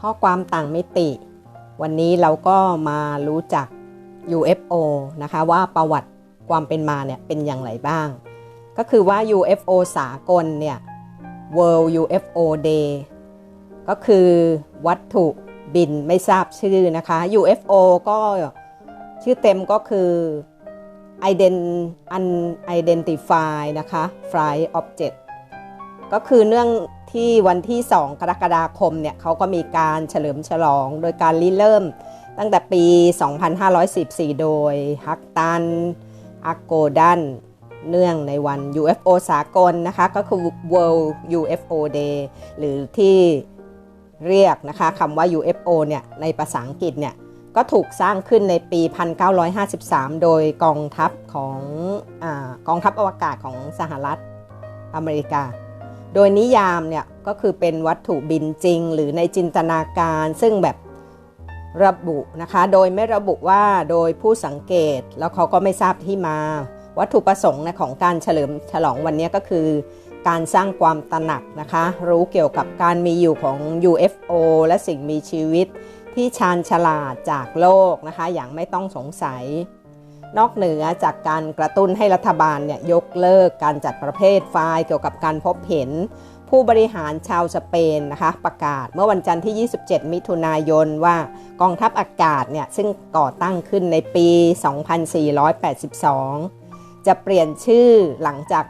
ข้อความต่างมิติ วันนี้เราก็มารู้จัก UFO นะคะว่าประวัติความเป็นมาเนี่ยเป็นอย่างไรบ้าง ก็คือว่า UFO สากลเนี่ย World UFO Day ก็คือวัตถุบินไม่ทราบชื่อนะคะ UFO ก็ชื่อเต็มก็คือ Unidentified นะคะ Flight Object ก็คือเนื่อง ที่วันที่ 2 กรกฎาคมเนี่ยเขาก็มีการเฉลิมฉลอง โดยการริเริ่มตั้งแต่ปี 2514 โดยฮักตันอาโกดันเนื่องในวัน UFO สากลนะคะก็คือ World UFO Day หรือที่เรียกนะคะคำว่า UFO เนี่ยในภาษาอังกฤษเนี่ยก็ถูกสร้างขึ้นในปี 1953 โดยกองทัพของอกองทัพอวกาศของสหรัฐอเมริกา โดยนิยามเนี่ยก็คือเป็นวัตถุบินจริง หรือในจินตนาการซึ่งแบบระบุนะคะ โดยไม่ระบุว่าโดยผู้สังเกตแล้วเขาก็ไม่ทราบที่มา วัตถุประสงค์ของการเฉลิมฉลองวันนี้ก็คือ การสร้างความตระหนักนะคะ รู้เกี่ยวกับการมีอยู่ของ UFO และสิ่งมีชีวิตที่ชาญฉลาดจากโลกนะคะ อย่างไม่ต้องสงสัย นอกเหนือจากการกระตุ้นให้รัฐบาลเนี่ยยกเลิกการจัดประเภทไฟล์เกี่ยวกับการพบเห็น ผู้บริหารชาวสเปนนะคะประกาศเมื่อวันจันทร์ที่ 27 มิถุนายนว่ากองทัพอากาศเนี่ยซึ่งก่อตั้งขึ้นในปี 2482 จะเปลี่ยนชื่อหลังจาก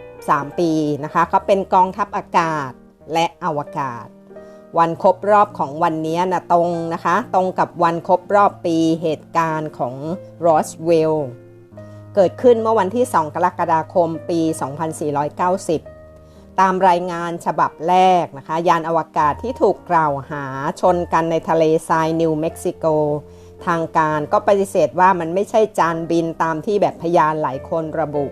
83 ปีนะคะเขาเป็นกองทัพอากาศและอวกาศ วันครบรอบของวันนี้นะตรงนะคะ ตรงกับวันครบรอบปีเหตุการณ์ของรอสเวลเกิดขึ้นเมื่อวันที่ 2 กรกฎาคมปี 2490 ตามรายงานฉบับแรกนะคะ ยานอวกาศที่ถูกกล่าวหาชนกันในทะเลทรายนิวเม็กซิโก ทางการก็ปฏิเสธว่ามันไม่ใช่จานบินตามที่แบบพยานหลายคนระบุ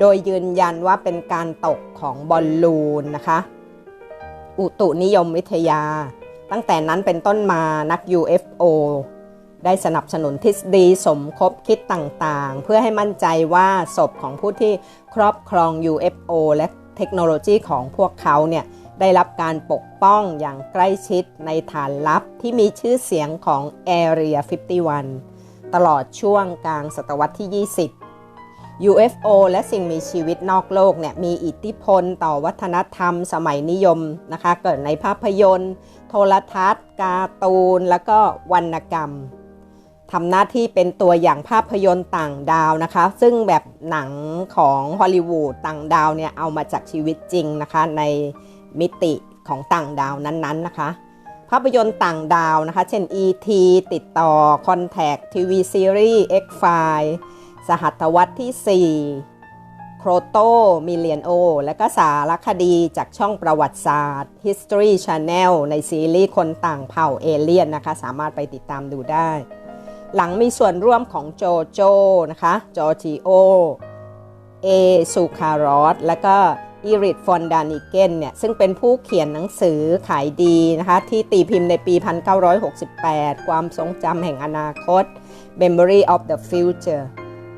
โดยยืนยันว่าเป็นการตกของบอลลูนนะคะ อุตุนิยมวิทยา ตั้งแต่นั้นเป็นต้นมานัก UFO ได้สนับสนุนทฤษฎีสมคบคิดต่างๆ เพื่อให้มั่นใจว่าศพของผู้ที่ครอบครอง UFO และเทคโนโลยีของพวกเขาเนี่ยได้รับการปกป้องอย่างใกล้ชิดในฐานลับที่มีชื่อเสียงของ Area 51 ตลอดช่วงกลางศตวรรษที่ 20 UFO และสิ่งมีชีวิตนอกโลกเนี่ยมีอิทธิพลต่อวัฒนธรรมสมัยนิยมนะคะ เกิดในภาพยนตร์ โทรทัศน์ การ์ตูน แล้วก็วรรณกรรมทำหน้าที่เป็นตัวอย่างภาพยนตร์ต่างดาวนะคะ ซึ่งแบบหนังของฮอลลีวูดต่างดาวเนี่ยเอามาจากชีวิตจริงนะคะ ในมิติของต่างดาวนั้นๆนะคะ ภาพยนตร์ต่างดาวนะคะ เช่น E.T. ติดต่อ Contact ทีวีซีรีส์ X-File สหัตวรรษที่ 4 โครโตมิเลียนโอ และก็สารคดีจากช่องประวัติศาสตร์ History Channel ในซีรีส์คนต่างเผ่าเอเลียนนะคะ สามารถไปติดตามดูได้ หลังมีส่วนร่วมของโจโจนะคะจอจีโอ เอซูคารอสและก็อีริดฟอนดานิเกนเนี่ยซึ่งเป็นผู้เขียนหนังสือขายดีนะคะที่ตีพิมพ์ในปี 1968 ความทรงจำแห่งอนาคต Memory of the Future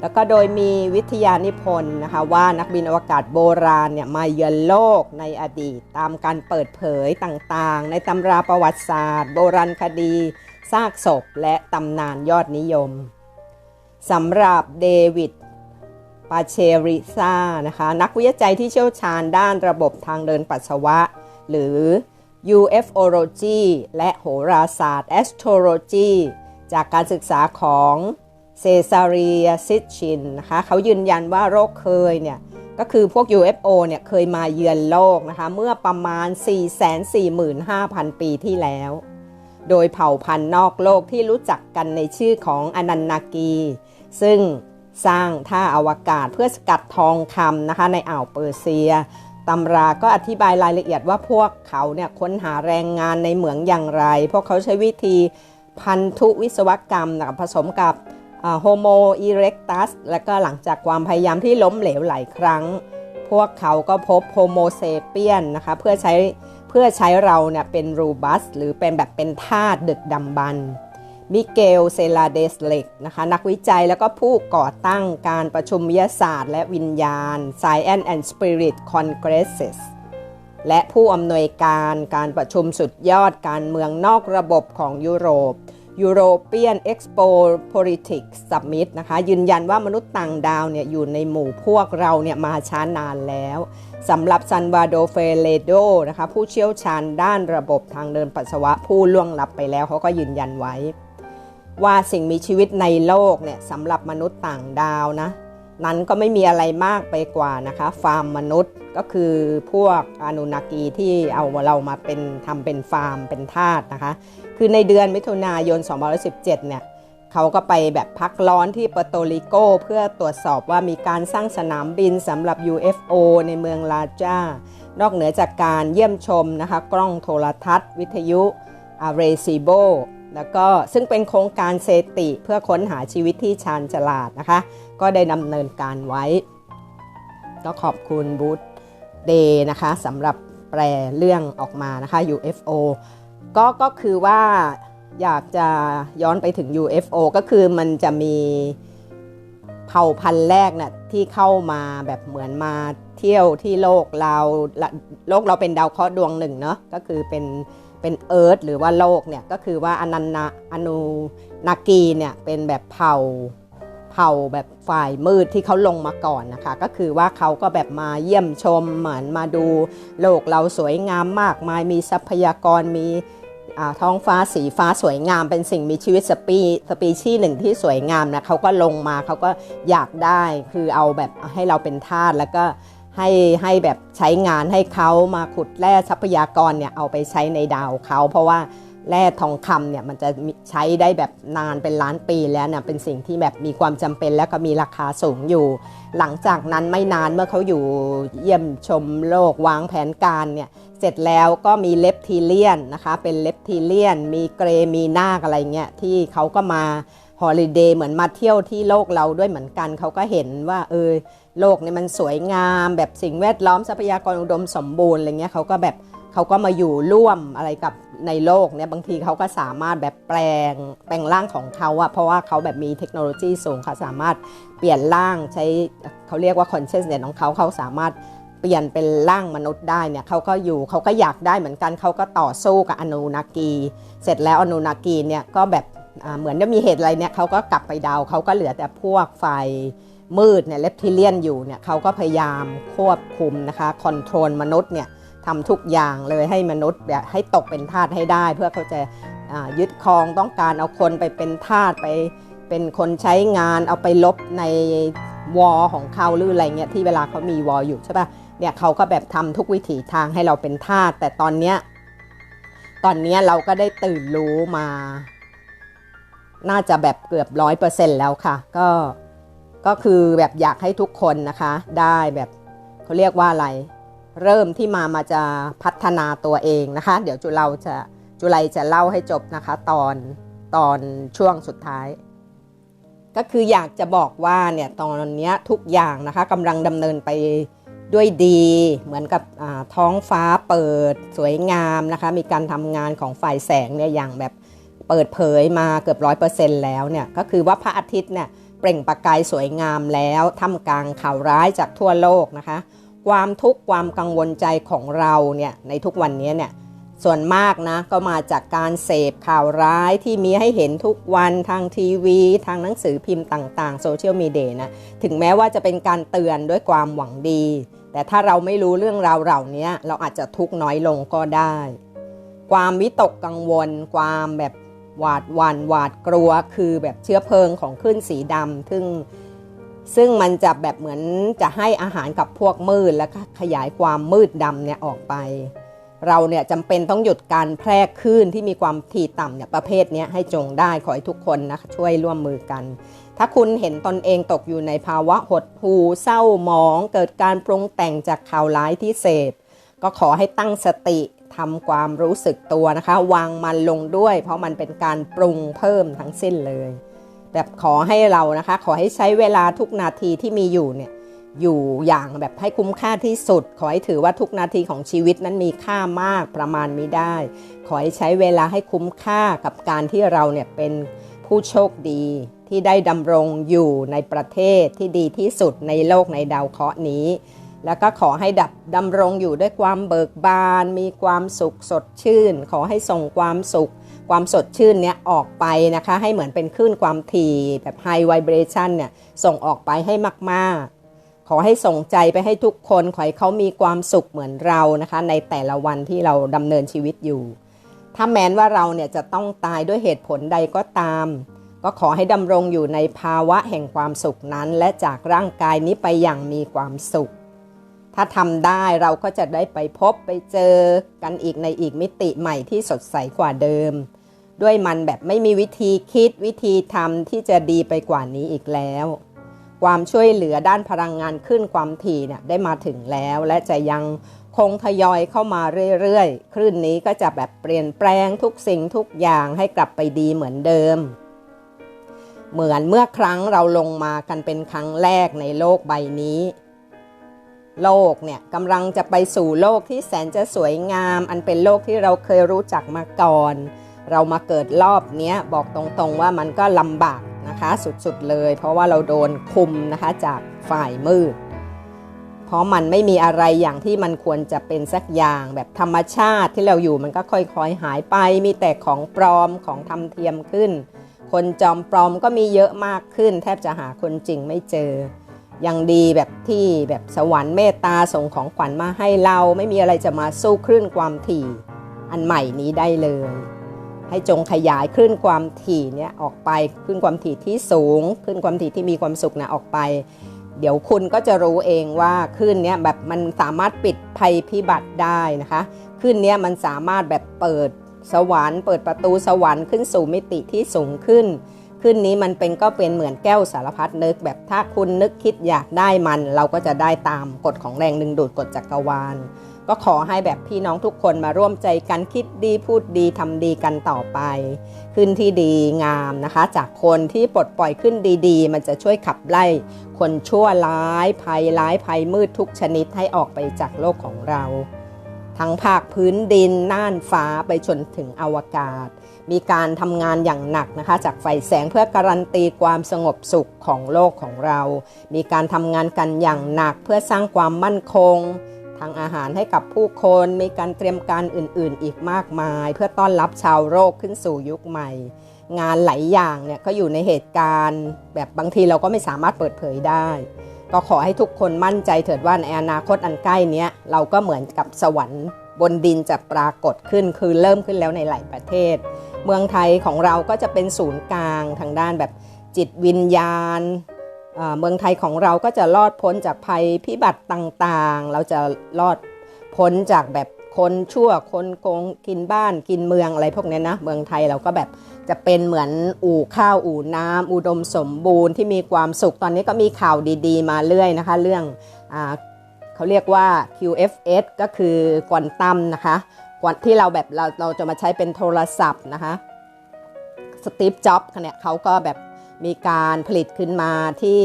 แล้วก็โดยมีวิทยานิพนธ์นะคะว่านักบินอวกาศโบราณเนี่ยมาเยือนโลกในอดีต ตามการเปิดเผยต่างๆ ในตำราประวัติศาสตร์ โบราณคดีซากศพและตำนานยอดนิยมสำหรับเดวิดปาเชริซานะคะนักวิจัยที่เชี่ยวชาญด้านระบบทางเดินปัสสาวะ หรือ UFOlogy และโหราศาสตร์ Astrology จากการศึกษาของ เซซารียซิชินนะคะเขายืนยันว่าโรคเคยเนี่ยก็คือพวก UFO เนี่ยเคยมาเยือนโลกนะคะเมื่อประมาณ 445,000 ปีที่แล้ว โดยเผ่าพันธุ์นอกโลกที่รู้จักกันในชื่อของอนันนากี ซึ่งสร้างท่าอวกาศเพื่อสกัดทองคำนะคะในอ่าวเปอร์เซียตำราก็อธิบายรายละเอียดว่าพวกเขาเนี่ยค้นหาแรงงานในเหมืองอย่างไร พวกเขาใช้วิธีพันธุวิศวกรรมนะผสมกับ โฮโมอีเร็กตัสและก็หลังจากความพยายามที่ล้มเหลวหลายครั้ง พวกเขาก็พบโฮโมเซเปียนนะคะเพื่อใช้เพื่อใช้เราเนี่ยเป็นรูบัส หรือเป็นแบบเป็นธาตุดึกดำบรรมิเกลเซลาเดสเล็กนะคะนักวิจัยแล้วก็ผู้ก่อตั้งการประชุมวิทยาศาสตร์ และวิญญาณ Science and Spirit Congresses และผู้อำนวยการการประชุมสุดยอดการเมืองนอกระบบของยุโรป European Expo Politics Summit นะคะ ยืนยันว่ามนุษย์ต่างดาวเนี่ยอยู่ในหมู่พวกเราเนี่ยมาช้านานแล้วสำหรับซันวาโดเฟเลโดนะคะผู้เชี่ยวชาญด้านระบบทางเดินปัสสาวะผู้ล่วงลับไปแล้วเขาก็ยืนยันไว้ ว่าสิ่งมีชีวิตในโลกเนี่ยสำหรับมนุษย์ต่างดาวนะนั้นก็ไม่มีอะไรมากไปกว่านะคะฟาร์มมนุษย์ก็คือพวกอนุนากีที่เอาเรามาเป็นทำเป็นฟาร์มเป็นทาสนะคะ คือในเดือนมิถุนายน 2017 เนี่ยเขาก็ไปแบบพักร้อนที่ปโตริโกเพื่อตรวจสอบว่ามีการสร้างสนามบินสำหรับ UFO ในเมืองลาจานอกเหนือจากการเยี่ยมชมนะคะกล้องโทรทัศน์ วิทยุอาเรซิโบแล้วก็ซึ่งเป็นโครงการเซติเพื่อค้นหาชีวิตที่ชาญฉลาดนะคะ ก็ได้ดำเนินการไว้ ก็ขอบคุณบูธเดย์นะคะสำหรับแปลเรื่องออกมานะคะ UFO ก็ก็คือว่าอยากจะย้อนไปถึง UFO ก็คือมันจะมีเผ่าพันธุ์แรกนะ่ะที่เข้ามาแบบเหมือนมาเที่ยวที่โลกเราโลกเราเป็นดาวเคราะห์ดวงหนึ่งเนาะก็คือเป็นเป็นเอิร์ธหรือว่าโลกเนี่ยก็คือว่าอนันนาอนุนากีเนี่ยเป็นแบบเผ่าเผ่าแบบฝ่ายมืดที่เขาลงมาก่อนนะคะ ก็คือว่าเขาก็แบบมาเยี่ยมชมเหมือนมาดูโลกเราสวยงามมากมายมีทรัพยากรมี ท้องฟ้าสีฟ้าสวยงาม เป็นสิ่งมีชีวิตสปีสปีชีหนึ่งที่สวยงามนะเขาก็ลงมาเขาก็อยากได้คือเอาแบบให้เราเป็นทาสแล้วก็ให้ให้แบบใช้งานให้เขามาขุดแร่ทรัพยากรเนี่ยเอาไปใช้ในดาวเขาเพราะว่าแร่ทองคำเนี่ยมันจะใช้ได้แบบนานเป็นล้านปีแล้วเนี่ยเป็นสิ่งที่แบบมีความจำเป็นและก็มีราคาสูงอยู่ หลังจากนั้นไม่นานเมื่อเขาอยู่เยี่ยมชมโลกวางแผนการเนี่ย เสร็จแล้วก็มีเลปทีเลียนนะคะ เป็นเลปทีเลียน มีเกรมีนาคอะไรเงี้ยที่เขาก็มาฮอลิเดย์เหมือนมาเที่ยวที่โลกเราด้วยเหมือนกัน เขาก็เห็นว่าเออโลกนี่มันสวยงามแบบสิ่งแวดล้อมทรัพยากรอุดมสมบูรณ์อะไรเงี้ยเขาก็แบบเขาก็มาอยู่ร่วมอะไรกับในโลกเนี่ยบางทีเขาก็สามารถแบบแปลงแปลงร่างของเขาอะเพราะว่าเขาแบบมีเทคโนโลยีสูงเขาสามารถเปลี่ยนร่างใช้เขาเรียกว่า consciousness ของเขาเขาสามารถ เปลี่ยนเป็นร่างมนุษย์ได้เนี่ยเขาก็อยู่เขาก็อยากได้เหมือนกันเขาก็ต่อสู้กับอนูนากี เสร็จแล้วอนูนากีเนี่ยก็แบบเหมือนจะมีเหตุอะไรเนี่ยเขาก็กลับไปดาวเขาก็เหลือแต่พวกไฟมืดเนี่ยเลปทิเลียนอยู่เนี่ยเขาก็พยายามควบคุมนะคะคอนโทรลมนุษย์เนี่ยทำทุกอย่างเลยให้มนุษย์แบบให้ตกเป็นทาสให้ได้ เพื่อเขาจะยึดครองต้องการเอาคนไปเป็นทาสไปเป็นคนใช้งานเอาไปลบในวอของเขาหรืออะไรเงี้ยที่เวลาเขามีวออยู่ใช่ปะ่ะ เนี่ยเขาก็แบบทำทุกวิถีทางให้เราเป็นทาสแต่ตอนเนี้ยตอนนี้เราก็ได้ตื่นรู้มา น่าจะแบบเกือบร้อยเปอร์เซ็นต์แล้วค่ะ ก็ก็คือแบบอยากให้ทุกคนนะคะ ได้แบบเขาเรียกว่าอะไร เริ่มที่มามาจะพัฒนาตัวเองนะคะ เดี๋ยวจุเราจะจุไลจะเล่าให้จบนะคะ ตอนตอนช่วงสุดท้าย ก็คืออยากจะบอกว่าเนี่ยตอนนี้ทุกอย่างนะคะกำลังดำเนินไป ด้วยดีเหมือนกับท้องฟ้าเปิดสวยงามนะคะ มีการทำงานของฝ่ายแสงเนี่ยอย่างแบบเปิดเผยมาเกือบร้อยเปอร์เซ็นต์แล้วเนี่ยก็คือว่าพระอาทิตย์เนี่ยเปล่งประกายสวยงามแล้วท่ามกลางข่าวร้ายจากทั่วโลกนะคะ ความทุกข์ความกังวลใจของเราเนี่ยในทุกวันนี้เนี่ยส่วนมากนะก็มาจากการเสพข่าวร้ายที่มีให้เห็นทุกวันทางทีวี ทางหนังสือพิมพ์ต่างๆโซเชียลมีเดียนะถึงแม้ว่าจะเป็นการเตือนด้วยความหวังดี แต่ถ้าเราไม่รู้เรื่องราวเหล่านี้เราอาจจะทุกข์น้อยลงก็ได้ ความวิตกกังวล ความแบบหวาดหวัน่นหวาดกลัวคือแบบเชื้อเพลิงของขึ้นสีดำซึ่งซึ่งมันจะแบบเหมือนจะให้อาหารกับพวกมืดแล้วก็ขยายความมืดดำเนี่ยออกไป เราเนี่ยจำเป็นต้องหยุดการแพร่คลื่นที่มีความถี่ต่ำเนี่ยประเภทนี้ให้จงได้ขอให้ทุกคนนะช่วยร่วมมือกัน ถ้าคุณเห็นตนเองตกอยู่ในภาวะหดหู่เศร้าหมอง เกิดการปรุงแต่งจากข่าวร้ายที่เสพ ก็ขอให้ตั้งสติทำความรู้สึกตัวนะคะ วางมันลงด้วย เพราะมันเป็นการปรุงเพิ่มทั้งสิ้นเลย แบบขอให้เรานะคะ ขอให้ใช้เวลาทุกนาทีที่มีอยู่เนี่ยอยู่อย่างแบบให้คุ้มค่าที่สุด ขอให้ถือว่าทุกนาทีของชีวิตนั้นมีค่ามากประมาณไม่ได้ ขอให้ใช้เวลาให้คุ้มค่ากับการที่เราเนี่ยเป็นผู้โชคดี ที่ได้ดำรงอยู่ในประเทศที่ดีที่สุดในโลกในดาวเคราะห์นี้ แล้วก็ขอให้ดับดำรงอยู่ด้วยความเบิกบาน มีความสุขสดชื่น ขอให้ส่งความสุข ความสดชื่นเนี้ยออกไปนะคะ ให้เหมือนเป็นคลื่นความถี่แบบไฮไวเบรชันเนี่ยส่งออกไปให้มากๆ ขอให้ส่งใจไปให้ทุกคน ขอให้เขามีความสุขเหมือนเรานะคะ ในแต่ละวันที่เราดำเนินชีวิตอยู่ ถ้าแม้นว่าเราเนี่ยจะต้องตายด้วยเหตุผลใดก็ตาม ก็ขอให้ดำรงอยู่ในภาวะแห่งความสุขนั้น และจากร่างกายนี้ไปอย่างมีความสุข ถ้าทำได้เราก็จะได้ไปพบไปเจอกันอีกในอีกมิติใหม่ที่สดใสกว่าเดิม ด้วยมันแบบไม่มีวิธีคิดวิธีทำที่จะดีไปกว่านี้อีกแล้ว ความช่วยเหลือด้านพลังงานขึ้นความถี่เนี่ยได้มาถึงแล้วและจะยังคงทยอยเข้ามาเรื่อยๆ คลื่นนี้ก็จะแบบเปลี่ยนแปลงทุกสิ่งทุกอย่างให้กลับไปดีเหมือนเดิม เหมือนเมื่อครั้งเราลงมากันเป็นครั้งแรกในโลกใบนี้ โลกเนี่ยกำลังจะไปสู่โลกที่แสนจะสวยงาม อันเป็นโลกที่เราเคยรู้จักมาก่อน เรามาเกิดรอบนี้บอกตรงๆว่ามันก็ลำบากนะคะสุดๆเลย เพราะว่าเราโดนคุมนะคะจากฝ่ายมืด เพราะมันไม่มีอะไรอย่างที่มันควรจะเป็นสักอย่างแบบธรรมชาติที่เราอยู่มันก็ค่อยๆหายไป มีแต่ของปลอมของทำเทียมขึ้น คนจอมปลอมก็มีเยอะมากขึ้น แทบจะหาคนจริงไม่เจอ ยังดีแบบที่แบบสวรรค์เมตตาส่งของขวัญมาให้เราไม่มีอะไรจะมาสู้คลื่นความถี่ อันใหม่นี้ได้เลย ให้จงขยายคลื่นความถี่เนี่ยออกไปคลื่นความถี่ที่สูงคลื่นความถี่ที่มีความสุขนะออกไป เดี๋ยวคุณก็จะรู้เองว่าคลื่นเนี้ยแบบมันสามารถปิดภัยพิบัติได้นะคะคลื่นเนี้ยมันสามารถแบบเปิด สวรรค์เปิดประตูสวรรค์ขึ้นสู่มิติที่สูงขึ้น ขึ้นนี้มันเป็นก็เป็นเหมือนแก้วสารพัดนึก แบบถ้าคุณนึกคิดอยากได้มัน เราก็จะได้ตามกฎของแรงดึงดูดกฎจักรวาล ก็ขอให้แบบพี่น้องทุกคนมาร่วมใจกันคิดดีพูดดีทำดีกันต่อไป ขึ้นที่ดีงามนะคะ จากคนที่ปลดปล่อยขึ้นดีๆ มันจะช่วยขับไล่ คนชั่วร้ายภัยร้ายภัยมืดทุกชนิดให้ออกไปจากโลกของเรา ทั้งภาคพื้นดินน่านฟ้าไปจนถึงอวกาศ มีการทำงานอย่างหนักนะคะจากไฟแสงเพื่อการันตีความสงบสุขของโลกของเรา มีการทำงานกันอย่างหนักเพื่อสร้างความมั่นคง ทางอาหารให้กับผู้คน มีการเตรียมการอื่นๆ อีกมากมาย เพื่อต้อนรับชาวโลกขึ้นสู่ยุคใหม่ งานหลายอย่างเนี่ยก็อยู่ในเหตุการณ์ แบบบางทีเราก็ไม่สามารถเปิดเผยได้ ก็ขอให้ทุกคนมั่นใจเถิดว่าในอนาคตอันใกล้นี้เราก็เหมือนกับสวรรค์ บนดินจะปรากฏขึ้นคือเริ่มขึ้นแล้วในหลายประเทศ เมืองไทยของเราก็จะเป็นศูนย์กลางทางด้านแบบจิตวิญญาณเมืองไทยของเราก็จะรอดพ้นจากภัยพิบัติต่างๆ เราจะรอดพ้นจากแบบคนชั่วคนโกงกินบ้านกินเมืองอะไรพวกนี้นะ เมืองไทยเราก็แบบ จะเป็นเหมือนอู่ข้าวอู่น้ำอุดมสมบูรณ์ที่มีความสุขตอนนี้ก็มีข่าวดีๆ มาเรื่อยนะคะ เรื่องอเขาเรียกว่า QFS ก็คือควอนตัมนะคะที่เราแบบเราเราจะมาใช้เป็นโทรศัพท์นะคะสตีฟจ็อบส์เนี่ยเขาก็แบบมีการผลิตขึ้นมาที่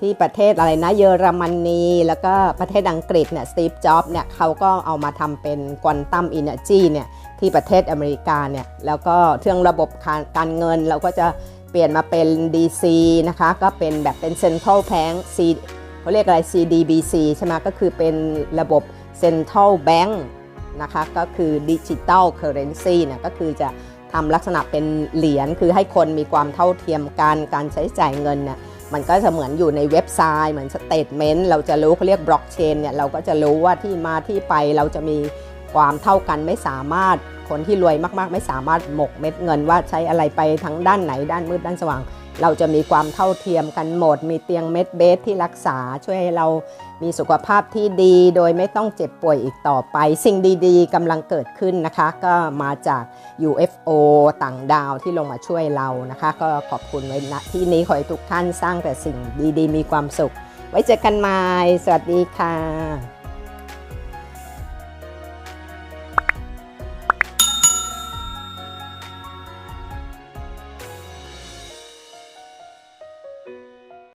ที่ประเทศอะไรนะเยอรมนี แล้วก็ประเทศอังกฤษเนี่ยสตีฟจ็อบส์เนี่ยเขาก็เอามาทำเป็นควอนตัมอินเนอร์จีเนี่ย ที่ประเทศอเมริกาเนี่ยแล้วก็เรื่องระบบการเงินเราก็จะเปลี่ยนมาเป็น DC นะคะก็เป็นแบบเป็น Central Bank C เขาเรียกอะไร CDBC ใช่ไหมก็คือเป็นระบบ Central Bank นะคะก็คือ Digital Currency เนี่ยก็คือจะทำลักษณะเป็นเหรียญคือให้คนมีความเท่าเทียมกันการใช้จ่ายเงินเนี่ยมันก็จะเหมือนอยู่ในเว็บไซต์เหมือนสเตทเมนต์เราจะรู้เขาเรียกบล็อกเชนเนี่ยเราก็จะรู้ว่าที่มาที่ไปเราจะมี ความเท่ากันไม่สามารถคนที่รวยมากๆ ไม่สามารถหมกเม็ดเงินว่าใช้อะไรไปทั้งด้านไหนด้านมืดด้านสว่าง เราจะมีความเท่าเทียมกันหมด มีเตียงเม็ดเบสที่รักษาช่วยให้เรามีสุขภาพที่ดี โดยไม่ต้องเจ็บป่วยอีกต่อไป สิ่งดีๆกำลังเกิดขึ้นนะคะ ก็มาจาก UFO ต่างดาวที่ลงมาช่วยเรานะคะ ก็ขอบคุณไว้ณที่นี้ขอให้ทุกท่านสร้างแต่สิ่งดีๆ มีความสุข ไว้เจอกันใหม่สวัสดีค่ะ